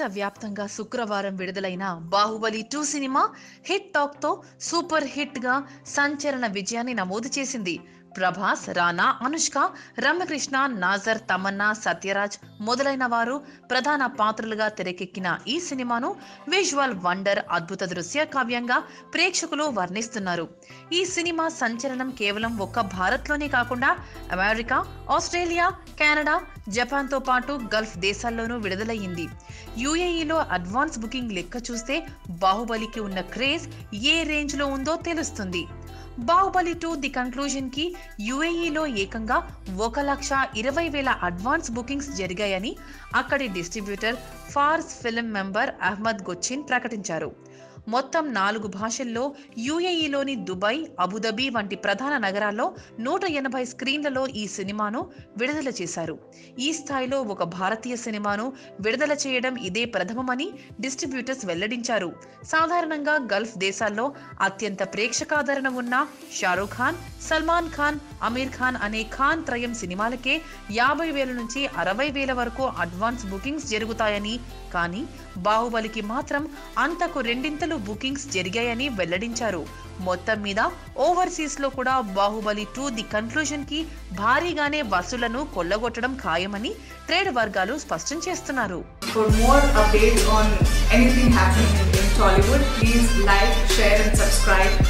ప్రపంచవ్యాప్తంగా శుక్రవారం విడుదలైన బాహుబలి టూ సినిమా హిట్ టాక్తో సూపర్ హిట్గా సంచలన విజయాన్ని నమోదు చేసింది. ప్రభాస్ రానా అనుష్క రమ్యకృష్ణ నాజర్ తమన్నా సత్యరాజ్ మొదలైన వారు ప్రధాన పాత్రలుగా తెరకెక్కిన ఈ సినిమాను విజువల్ వండర్ అద్భుత దృశ్య కావ్యంగా ప్రేక్షకులు వర్ణిస్తున్నారు. ఈ సినిమా సంచలనం కేవలం ఒక్క భారత్లోనే కాకుండా అమెరికా ఆస్ట్రేలియా కెనడా జపాన్తో పాటు గల్ఫ్ దేశాల్లోనూ విడుదలయ్యింది. యుఏఈలో అడ్వాన్స్ బుకింగ్ లెక్క చూస్తే బాహుబలికి ఉన్న క్రేజ్ ఏ రేంజ్లో ఉందో తెలుస్తుంది. బాహుబలి టూ ది కన్క్లూజన్కి యుఏఈలో ఏకంగా ఒక లక్ష ఇరవై వేల అడ్వాన్స్ బుకింగ్స్ జరిగాయని అక్కడి distributor Fars film member Ahmad Gochin ప్రకటించారు. మొత్తం నాలుగు భాషల్లో యుఏఈలోని దుబాయ్ అబుదాబి వంటి ప్రధాన నగరాల్లో నూట ఎనభై స్క్రీన్లలో ఈ సినిమాను విడుదల చేశారు. ఈ స్థాయిలో ఒక భారతీయ సినిమాను విడుదల చేయడం ఇదే ప్రథమమని డిస్ట్రిబ్యూటర్స్ వెల్లడించారు. సాధారణంగా గల్ఫ్ దేశాల్లో అత్యంత ప్రేక్షకాదరణ ఉన్న షారూఖ్ ఖాన్ సల్మాన్ ఖాన్ అమీర్ ఖాన్ అనే ఖాన్ త్రయం సినిమాలకే యాభై వేల నుంచి అరవై వేల వరకు అడ్వాన్స్ బుకింగ్స్ జరుగుతాయని. కానీ బాహుబలికి మాత్రం అంతకు రెండింతలు బుకింగ్స్ జరిగాయని వెల్లడించారు. మొత్తం మీద ఓవర్సీస్లో కూడా బాహుబలి టూ ది కన్క్లూజన్కి భారీగానే వసూలను కొల్లగొట్టడం ఖాయమని ట్రేడ్ వర్గాలు స్పష్టం చేస్తున్నారు. For more updates on anything happening in Tollywood, please like, share, and subscribe.